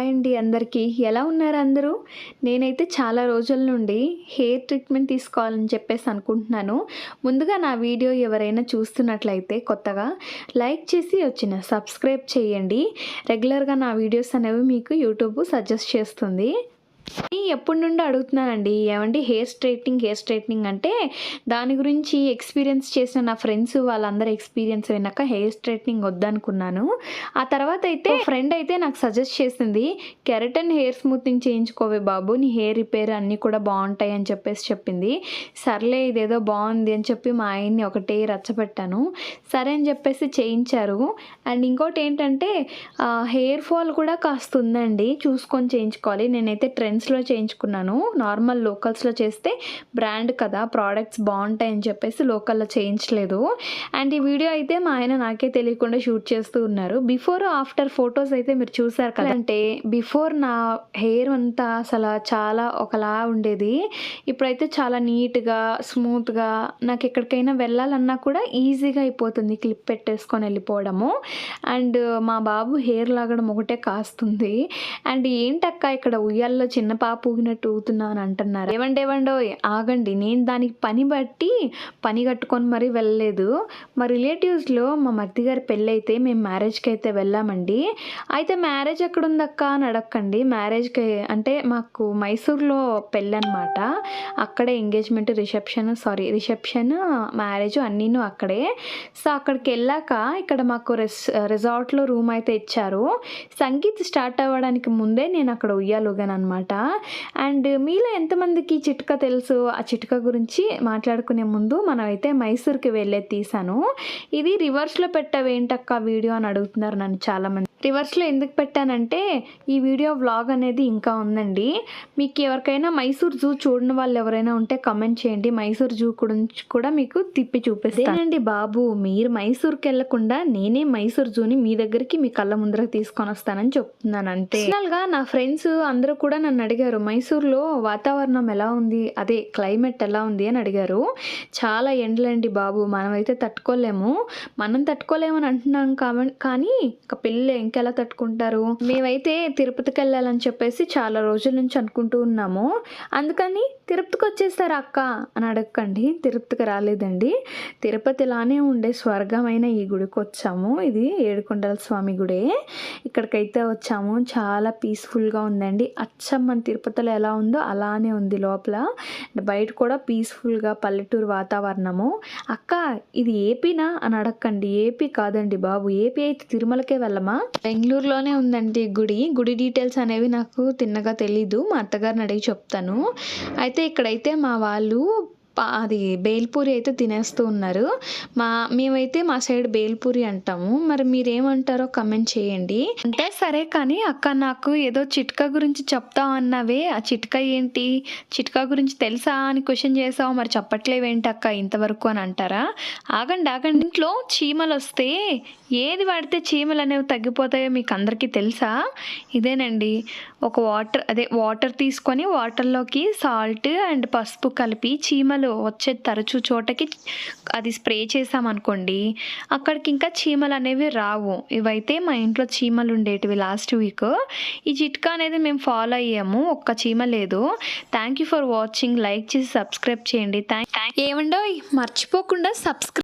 Hi అండి అందరికీ. ఎలా ఉన్నారు అందరూ? నేనైతే చాలా రోజుల నుండి హెయిర్ ట్రీట్మెంట్ తీసుకోవాలని చెప్పేసి అనుకుంటున్నాను. ముందుగా నా వీడియో ఎవరైనా చూస్తున్నట్లయితే కొత్తగా లైక్ చేసి వచ్చిన సబ్స్క్రైబ్ చేయండి. రెగ్యులర్గా నా వీడియోస్ అనేవి మీకు యూట్యూబ్ సజెస్ట్ చేస్తుంది. ఎప్పటి నుండి అడుగుతున్నానండి? ఏమండి? హెయిర్ స్ట్రైట్నింగ్ హెయిర్ స్ట్రైట్నింగ్ అంటే దాని గురించి ఎక్స్పీరియన్స్ చేసిన నా ఫ్రెండ్స్ వాళ్ళందరూ ఎక్స్పీరియన్స్ విన్నాక హెయిర్ స్ట్రైట్నింగ్ వద్దనుకున్నాను. ఆ తర్వాత అయితే ఫ్రెండ్ అయితే నాకు సజెస్ట్ చేసింది కెరటన్ హెయిర్ స్మూతింగ్ చేయించుకోవే బాబు నీ హెయిర్ రిపేర్ అన్నీ కూడా బాగుంటాయి అని చెప్పేసి చెప్పింది. సర్లే ఇదేదో బాగుంది అని చెప్పి మా ఆయన్ని ఒకటే రచ్చపెట్టాను సరే అని చెప్పేసి చేయించారు. అండ్ ఇంకోటి ఏంటంటే హెయిర్ ఫాల్ కూడా కాస్త ఉందండి చూసుకొని చేయించుకోవాలి. నేనైతే ట్రెండ్స్లో చేయించుకున్నాను. నార్మల్ లోకల్స్లో చేస్తే బ్రాండ్ కదా ప్రోడక్ట్స్ బాగుంటాయి అని చెప్పేసి లోకల్లో చేయించలేదు. అండ్ ఈ వీడియో అయితే మా ఆయన నాకే తెలియకుండా షూట్ చేస్తూ ఉన్నారు. బిఫోర్ ఆఫ్టర్ ఫొటోస్ అయితే మీరు చూసారు కదా? అంటే బిఫోర్ నా హెయిర్ అంతా అసలు చాలా ఒకలా ఉండేది. ఇప్పుడైతే చాలా నీట్గా స్మూత్గా నాకు ఎక్కడికైనా వెళ్ళాలన్నా కూడా ఈజీగా అయిపోతుంది క్లిప్ పెట్టేసుకొని వెళ్ళిపోవడము. అండ్ మా బాబు హెయిర్ లాగడం ఒకటే కాస్తుంది. అండ్ ఏంటక్క ఇక్కడ ఉయ్యాల్లో చిన్న పాప ఊగినట్టు ఊగుతున్నాను అంటున్నారు. ఏవండి ఏవండో ఆగండి. నేను దానికి పని బట్టి పని కట్టుకొని మరీ వెళ్ళలేదు. మా రిలేటివ్స్లో మా మర్ది గారి పెళ్ళి అయితే మేము మ్యారేజ్కి అయితే వెళ్ళామండి. అయితే మ్యారేజ్ ఎక్కడుందక్క అని అడగండి మ్యారేజ్కి అంటే మాకు మైసూర్లో పెళ్ళి అనమాట అక్కడే engagement reception sorry reception marriage అన్నీను అక్కడే. సో అక్కడికి వెళ్ళాక ఇక్కడ మాకు రెస్ రిసార్ట్లో రూమ్ అయితే ఇచ్చారు. సంగీత్ స్టార్ట్ అవ్వడానికి ముందే నేను అక్కడ ఉయ్యాలుగాను అనమాట అండ్ మీలో ఎంతమందికి చిట్కా తెలుసు? ఆ చిట్కా గురించి మాట్లాడుకునే ముందు మనం అయితే మైసూర్కి వెళ్ళే తీసాను. ఇది రివర్స్లో పెట్టవేంటక్క వీడియో అని అడుగుతున్నారు నన్ను చాలామంది. రివర్స్లో ఎందుకు పెట్టానంటే ఈ వీడియో వ్లాగ్ అనేది ఇంకా ఉందండి. మీకు ఎవరికైనా మైసూర్ జూ చూడని వాళ్ళు ఎవరైనా ఉంటే కమెంట్ చేయండి. మైసూర్ జూ గురించి కూడా మీకు తిప్పి చూపిస్తానండి బాబు మీరు మైసూర్కి వెళ్ళకుండా నేనే మైసూర్ జూని మీ దగ్గరికి మీ కళ్ళ ముందరకు తీసుకొని వస్తానని చెప్తున్నాను అంతే. గా నా ఫ్రెండ్స్ అందరూ కూడా నన్ను అడిగారు. మైసూర్లో వాతావరణం ఎలా ఉంది? అదే క్లైమేట్ ఎలా ఉంది? అని అడిగారు. చాలా ఎండలండి బాబు మనమైతే తట్టుకోలేము. మనం తట్టుకోలేమని అంటున్నాం కాబట్టి కానీ ఇక పిల్లలు ఇంకెలా తట్టుకుంటారు? మేమైతే తిరుపతికి వెళ్ళాలని చెప్పేసి చాలా రోజుల నుంచి అనుకుంటూ ఉన్నాము. అందుకని తిరుపతికి వచ్చేసారు అక్క? అని అడగండి తిరుపతికి రాలేదండి. తిరుపతిలానే ఉండే స్వర్గమైన ఈ గుడికి వచ్చాము. ఇది ఏడుకొండల స్వామి గుడే. ఇక్కడికైతే వచ్చాము. చాలా పీస్ఫుల్గా ఉందండి. అచ్చం మన తిరుపతిలో ఎలా ఉందో అలానే ఉంది లోపల. బయట కూడా పీస్ఫుల్గా పల్లెటూరు వాతావరణము. అక్క ఇది ఏపీనా అని అడగండి ఏపీ కాదండి బాబు. ఏపీ అయితే తిరుమలకే వెళ్ళమా? బెంగళూరులోనే ఉందండి గుడి. గుడి డీటెయిల్స్ అనేవి నాకు తిన్నగా తెలీదు. మా అత్తగారిని అడిగి చెప్తాను. అయితే ఇక్కడైతే మా వాళ్ళు అది బేల్పూరి అయితే తినేస్తూ ఉన్నారు. మా మేమైతే మా సైడ్ బేల్పూరి అంటాము. మరి మీరేమంటారో కమెంట్ చేయండి. అంటే సరే కానీ అక్క నాకు ఏదో చిట్కా గురించి చెప్తావు అన్నావే. ఆ చిట్కా ఏంటి? చిట్కా గురించి తెలుసా అని క్వశ్చన్ చేసావు. మరి చెప్పట్లేవేంటి అక్క ఇంతవరకు అని అంటారా? ఆగండి ఆగండి. ఇంట్లో చీమలు వస్తే ఏది వాడితే చీమలు అనేవి తగ్గిపోతాయో మీకు అందరికీ తెలుసా? ఇదేనండి. ఒక వాటర్ అదే వాటర్ తీసుకొని వాటర్లోకి సాల్ట్ అండ్ పసుపు కలిపి చీమలు వచ్చే తరచు చోటకి అది స్ప్రే చేసామనుకోండి అక్కడికి ఇంకా చీమలు అనేవి రావు. ఇవైతే మా ఇంట్లో చీమలు ఉండేటివి లాస్ట్ వీక్. ఈ చిట్కా అనేది మేము ఫాలో అయ్యాము ఒక్క చీమ లేదు. Thank you for watching like చేసి సబ్స్క్రైబ్ చేయండి. థ్యాంక్ ఏమండో మర్చిపోకుండా సబ్స్క్రైబ్